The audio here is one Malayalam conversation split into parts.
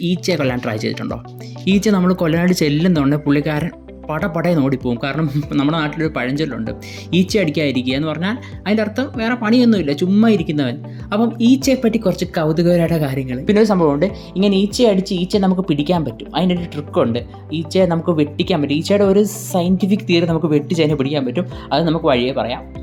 ഈച്ചയെ കൊല്ലാൻ ട്രൈ ചെയ്തിട്ടുണ്ടോ? ഈച്ച നമ്മൾ കൊല്ലാനായിട്ട് ചെല്ലുന്നുണ്ട് പുള്ളിക്കാരൻ പടപടയെന്ന് ഓടിപ്പോവും കാരണം നമ്മുടെ നാട്ടിലൊരു പഴഞ്ചൊല്ലുണ്ട്. ഈച്ച അടിക്കാതിരിക്കുക എന്ന് പറഞ്ഞാൽ അതിന്റെ അർത്ഥം വേറെ പണിയൊന്നുമില്ല ചുമ്മാ ഇരിക്കുന്നവൻ. അപ്പം ഈച്ചയെ പറ്റി കുറച്ച് കൗതുകകരമായ കാര്യങ്ങൾ. പിന്നെ ഒരു സംഭവമുണ്ട്. ഇങ്ങനെ ഈച്ചയെ അടിച്ച് ഈച്ച നമുക്ക് പിടിക്കാൻ പറ്റും. അതിന്റെ ഒരു ട്രിക്കുണ്ട് ഈച്ചയെ നമുക്ക് വെട്ടിക്കാൻ പറ്റും. ഈച്ചയുടെ ഒരു സയന്റിഫിക് തിയറി നമുക്ക് വെട്ടിച്ച് അതിനെ പിടിക്കാൻ പറ്റും. അത് നമുക്ക് വഴിയേ പറയാം.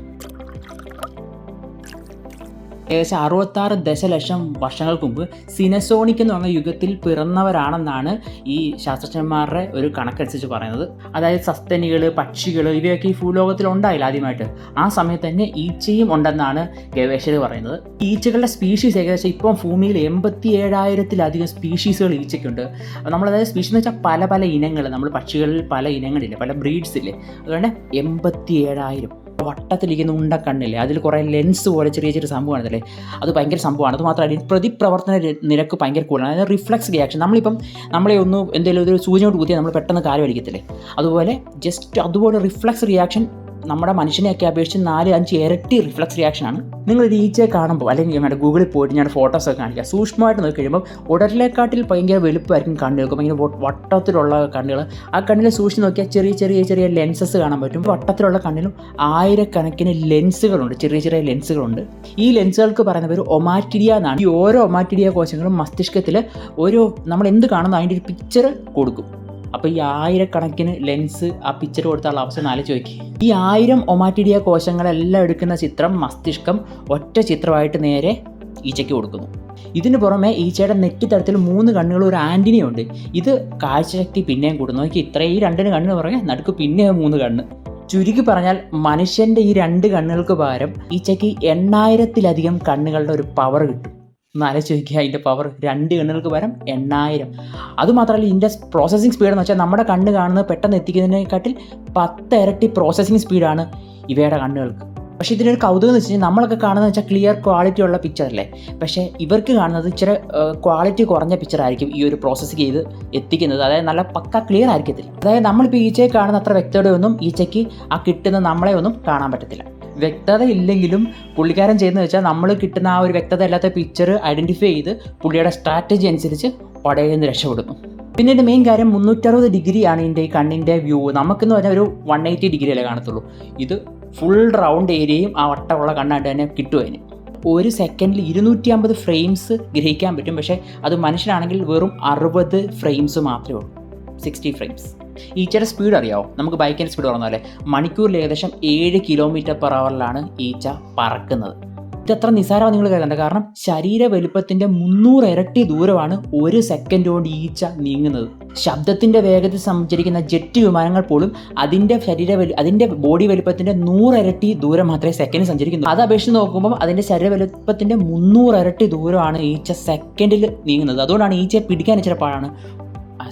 ഏകദേശം അറുപത്താറ് ദശലക്ഷം വർഷങ്ങൾക്ക് മുമ്പ് സിനസോണിക് എന്ന് പറഞ്ഞ യുഗത്തിൽ പിറന്നവരാണെന്നാണ് ഈ ശാസ്ത്രജ്ഞന്മാരുടെ ഒരു കണക്കനുസരിച്ച് പറയുന്നത്. അതായത് സസ്തനികൾ പക്ഷികൾ ഇവയൊക്കെ ഈ ഭൂലോകത്തിൽ ഉണ്ടായില്ല ആദ്യമായിട്ട്. ആ സമയത്ത് തന്നെ ഈച്ചയും ഉണ്ടെന്നാണ് ഗവേഷകർ പറയുന്നത്. ഈച്ചകളുടെ സ്പീഷീസ് ഏകദേശം ഇപ്പം ഭൂമിയിൽ എൺപത്തി ഏഴായിരത്തിലധികം സ്പീഷീസുകൾ ഈച്ചയ്ക്കുണ്ട് നമ്മളതായത് സ്പീഷീസ് എന്ന് വെച്ചാൽ പല പല ഇനങ്ങൾ നമ്മൾ പക്ഷികളിൽ പല ഇനങ്ങളില്ലേ പല ബ്രീഡ്സ് ഇല്ലേ. അതുകൊണ്ട് എൺപത്തി ഏഴായിരം വട്ടത്തിലിരിക്കുന്ന ഉണ്ട കണ്ണില്ലേ അതിൽ കുറേ ലെൻസ് പോലെ ചെറിയ ചെറിയ സംഭവമാണല്ലേ അത് ഭയങ്കര സംഭവമാണ്. അത് മാത്രമല്ല പ്രതിപ്രവർത്തന നിരക്ക് ഭയങ്കര കൂടുതലാണ്. അതായത് റിഫ്ലക്സ് റിയാക്ഷൻ നമ്മളിപ്പം നമ്മളെ ഒന്ന് എന്തെങ്കിലും ഒരു സൂചന കുത്തിയാൽ നമ്മൾ പെട്ടെന്ന് കാര്യം അടിക്കത്തില്ലേ അതുപോലെ ജസ്റ്റ് അതുപോലെ റിഫ്ലക്സ് റിയാക്ഷൻ നമ്മുടെ മനുഷ്യനെയൊക്കെ അപേക്ഷിച്ച് നാല് അഞ്ച് ഇരട്ടി റിഫ്ലക്സ് റിയാക്ഷൻ ആണ്. നിങ്ങൾ ഈച്ചയെ കാണുമ്പോൾ അല്ലെങ്കിൽ ഞങ്ങളുടെ ഗൂഗിളിൽ പോയിട്ട് ഞാൻ ഫോട്ടോസൊക്കെ കാണിക്കുക സൂക്ഷ്മമായിട്ട് നോക്കി കഴിയുമ്പോൾ ഉടലിനെക്കാട്ടിൽ ഭയങ്കര വലുപ്പമായിരിക്കും കണ്ണുകൾക്ക് ഭയങ്കര വട്ട- വട്ടത്തിലുള്ള കണ്ണുകൾ. ആ കണ്ണിൽ സൂക്ഷിച്ച് നോക്കിയാൽ ചെറിയ ചെറിയ ചെറിയ ലെൻസസ് കാണാൻ പറ്റും. വട്ടത്തിലുള്ള കണ്ണിലും ആയിരക്കണക്കിന് ലെൻസുകളുണ്ട് ചെറിയ ചെറിയ ലെൻസുകളുണ്ട് ഈ ലെൻസുകൾക്ക് പറയുന്ന പേര് ഒമാറ്റിഡിയ എന്നാണ്. ഈ ഓരോ ഒമാറ്റിഡിയ കോശങ്ങളും മസ്തിഷ്കത്തിൽ ഓരോ നമ്മൾ എന്ത് കാണുന്നു അതിന്റെ ഒരു പിക്ചർ കൊടുക്കും. അപ്പോൾ ഈ ആയിരക്കണക്കിന് ലെൻസ് ആ പിക്ചർ കൊടുത്തുള്ള അവസ്ഥ നാല് ആലോചിച്ച് ഈ ആയിരം ഒമാറ്റിഡിയ കോശങ്ങളെല്ലാം എടുക്കുന്ന ചിത്രം മസ്തിഷ്കം ഒറ്റ ചിത്രമായിട്ട് നേരെ ഈച്ചയ്ക്ക് കൊടുക്കുന്നു. ഇതിന് പുറമെ ഈച്ചയുടെ നെറ്റ് തരത്തിൽ മൂന്ന് കണ്ണുകൾ ഒരു ആന്റിനിയുണ്ട് ഇത് കാഴ്ചശക്തി പിന്നെയും കൂടുന്നു. നോക്കി ഇത്രയും ഈ രണ്ടിന് കണ്ണിന് പുറമെ നടുക്ക് പിന്നെയും മൂന്ന് കണ്ണ്. ചുരുക്കി പറഞ്ഞാൽ മനുഷ്യന്റെ ഈ രണ്ട് കണ്ണുകൾക്ക് പകരം ഈച്ചയ്ക്ക് എണ്ണായിരത്തിലധികം കണ്ണുകളുടെ ഒരു പവർ കിട്ടും. ഒന്ന് ആലോചിച്ച് അതിന്റെ പവർ രണ്ട് കണ്ണുകൾക്ക് പകരം എണ്ണായിരം. അതുമാത്രമല്ല ഇതിന്റെ പ്രോസസ്സിംഗ് സ്പീഡ് എന്ന് വെച്ചാൽ നമ്മുടെ കണ്ണ് കാണുന്നത് പെട്ടെന്ന് എത്തിക്കുന്നതിനെക്കാട്ടിൽ പത്ത് ഇരട്ടി പ്രോസസ്സിംഗ് സ്പീഡാണ് ഇവയുടെ കണ്ണുകൾക്ക്. പക്ഷേ ഇതിനൊരു കൗതുകം എന്ന് വെച്ച് കഴിഞ്ഞാൽ നമ്മളൊക്കെ കാണുന്നത് വെച്ചാൽ ക്ലിയർ ക്വാളിറ്റി ഉള്ള പിക്ചർ അല്ലേ? പക്ഷേ ഇവർക്ക് കാണുന്നത് ഇച്ചിരി ക്വാളിറ്റി കുറഞ്ഞ പിക്ചർ ആയിരിക്കും ഈ ഒരു പ്രോസസ്സ് ചെയ്ത് എത്തിക്കുന്നത്. അതായത് നല്ല പക്ക ക്ലിയർ ആയിരിക്കത്തില്ല. അതായത് നമ്മളിപ്പോൾ ഈച്ചയെ കാണുന്ന അത്ര വ്യക്തതയൊന്നും ഈച്ചയ്ക്ക് ആ കിട്ടുന്ന നമ്മളെ ഒന്നും കാണാൻ പറ്റത്തില്ല. വ്യക്തത ഇല്ലെങ്കിലും പുള്ളിക്കാരൻ ചെയ്യുന്നത് വെച്ചാൽ നമ്മൾ കിട്ടുന്ന ആ ഒരു വ്യക്തത അല്ലാത്ത പിക്ചർ ഐഡന്റിഫൈ ചെയ്ത് പുള്ളിയുടെ സ്ട്രാറ്റജി അനുസരിച്ച് പടയിൽ നിന്ന് രക്ഷപ്പെടുന്നു. പിന്നെ എന്റെ മെയിൻ കാര്യം മുന്നൂറ്ററുപത് ഡിഗ്രിയാണ് ഇതിന്റെ ഈ കണ്ണിന്റെ വ്യൂ നമുക്കെന്ന് പറഞ്ഞാൽ ഒരു വൺ എയ്റ്റി ഡിഗ്രി അല്ലേ കാണത്തുള്ളൂ. ഇത് ഫുൾ റൗണ്ട് ഏരിയയും ആ വട്ടമുള്ള കണ്ണായിട്ട് തന്നെ കിട്ടും അതിന്. ഒരു സെക്കൻഡിൽ ഇരുന്നൂറ്റി അമ്പത് ഫ്രെയിംസ് ഗ്രഹിക്കാൻ പറ്റും. പക്ഷേ അത് മനുഷ്യനാണെങ്കിൽ വെറും അറുപത് ഫ്രെയിംസ് മാത്രമേ ഉള്ളൂ. സിക്സ്റ്റി ഫ്രെയിംസ് ഈച്ചയുടെ സ്പീഡ് അറിയാമോ നമുക്ക് ബൈക്കിന്റെ സ്പീഡ് പറഞ്ഞ മണിക്കൂറിൽ ഏകദേശം ഏഴ് കിലോമീറ്റർ പെർ അവറിലാണ് ഈച്ച പറക്കുന്നത്. ഇതത്ര നിസ്സാരമാണ് നിങ്ങൾ കരുതണ്ട കാരണം ശരീര വലുപ്പത്തിന്റെ മുന്നൂറ് ഇരട്ടി ദൂരമാണ് ഒരു സെക്കൻഡ് കൊണ്ട് ഈച്ച നീങ്ങുന്നത്. ശബ്ദത്തിന്റെ വേഗത്തിൽ സഞ്ചരിക്കുന്ന ജെറ്റ് വിമാനങ്ങൾ പോലും അതിന്റെ ശരീര വലു അതിന്റെ ബോഡി വലുപ്പത്തിന്റെ നൂറ് ഇരട്ടി ദൂരം മാത്രമേ സെക്കൻഡിൽ സഞ്ചരിക്കുന്നു. അത് അപേക്ഷിച്ച് നോക്കുമ്പോൾ അതിന്റെ ശരീര വലുപ്പത്തിന്റെ മുന്നൂറ് ഇരട്ടി ദൂരമാണ് ഈച്ച സെക്കൻഡിൽ നീങ്ങുന്നത്. അതുകൊണ്ടാണ് ഈച്ചയെ പിടിക്കാൻ ഇച്ചിരി പാടാണ്.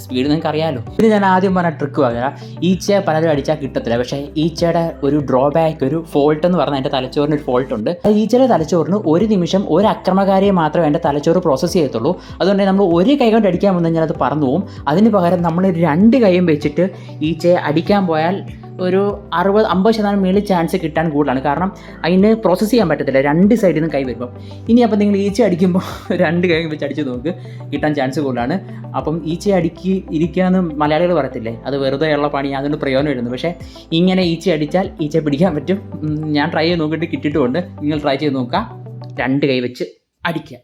സ്പീഡ് നിങ്ങൾക്ക് അറിയാമല്ലോ ഇത് ഞാൻ ആദ്യം പറഞ്ഞ ട്രിക്ക് പറഞ്ഞാൽ ഈച്ച പലരും അടിച്ചാൽ കിട്ടത്തില്ല. പക്ഷേ ഈച്ചയുടെ ഒരു ഡ്രോബാക്ക് ഒരു ഫോൾട്ട് എന്ന് പറഞ്ഞാൽ എന്റെ തലച്ചോറിന് ഒരു ഫോൾട്ട് ഉണ്ട് ഈച്ചയുടെ തലച്ചോറിന് ഒരു നിമിഷം ഒരു അക്രമകാരിയെ മാത്രമേ എന്റെ തലച്ചോറ് പ്രോസസ്സ് ചെയ്യത്തുള്ളൂ. അതുകൊണ്ട് നമ്മൾ ഒരു കൈ കൊണ്ട് അടിക്കാൻ വന്നു കഴിഞ്ഞാൽ അത് പറന്നു പോകും അതിന് പകരം നമ്മൾ രണ്ട് കൈയും വെച്ചിട്ട് ഈച്ചയെ അടിക്കാൻ പോയാൽ ഒരു അറുപത് അമ്പത് ശതമാനം മേളിൽ ചാൻസ് കിട്ടാൻ കൂടുതലാണ്. കാരണം അതിന് പ്രോസസ്സ് ചെയ്യാൻ പറ്റത്തില്ല. രണ്ട് സൈഡിൽ നിന്ന് കൈ വരുമ്പോൾ ഇനി അപ്പം നിങ്ങൾ ഈച്ച അടിക്കുമ്പോൾ രണ്ട് കൈ വെച്ച് അടിച്ച് നോക്ക്. കിട്ടാൻ ചാൻസ് കൂടുതലാണ്. അപ്പം ഈച്ച അടുക്കി ഇരിക്കാമെന്ന് മലയാളികൾ പറയത്തില്ലേ? അത് വെറുതെ ഉള്ള പണി അതുകൊണ്ട് പ്രയോജനം വരുന്നു. പക്ഷേ ഇങ്ങനെ ഈച്ച അടിച്ചാൽ ഈച്ച പിടിക്കാൻ പറ്റും. ഞാൻ ട്രൈ ചെയ്ത് നോക്കിയിട്ട് കിട്ടിയിട്ടുമുണ്ട്. നിങ്ങൾ ട്രൈ ചെയ്ത് നോക്കുക. രണ്ട് കൈ വെച്ച് അടിക്കുക.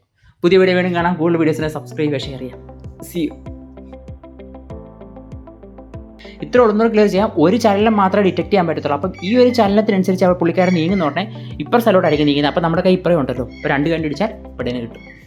പുതിയ വീഡിയോ വേണം കാണാം. കൂടുതൽ വീഡിയോസിനെ സബ്സ്ക്രൈബ് ഷെയർ ചെയ്യാം സി ഇത്ര ഉള്ളൂന്നൂറ് ക്ലിയർ ചെയ്യാം ഒരു ചലനം മാത്രമേ ഡിറ്റക്ട് ചെയ്യാൻ പറ്റത്തുള്ളൂ. അപ്പം ഈ ഒരു ചലനത്തിനനുസരിച്ച് അവർ പുള്ളിക്കാരൻ നീങ്ങുന്ന ഉടനെ ഇപ്പുറ സ്ഥലത്തോട്ടായിരിക്കും നീങ്ങുന്നത്. അപ്പം നമ്മുടെ കൈ ഇപ്പറേ ഉണ്ടല്ലോ. അപ്പോൾ രണ്ട് കണ്ടുപിടിച്ചാൽ ഇവിടെ കിട്ടും.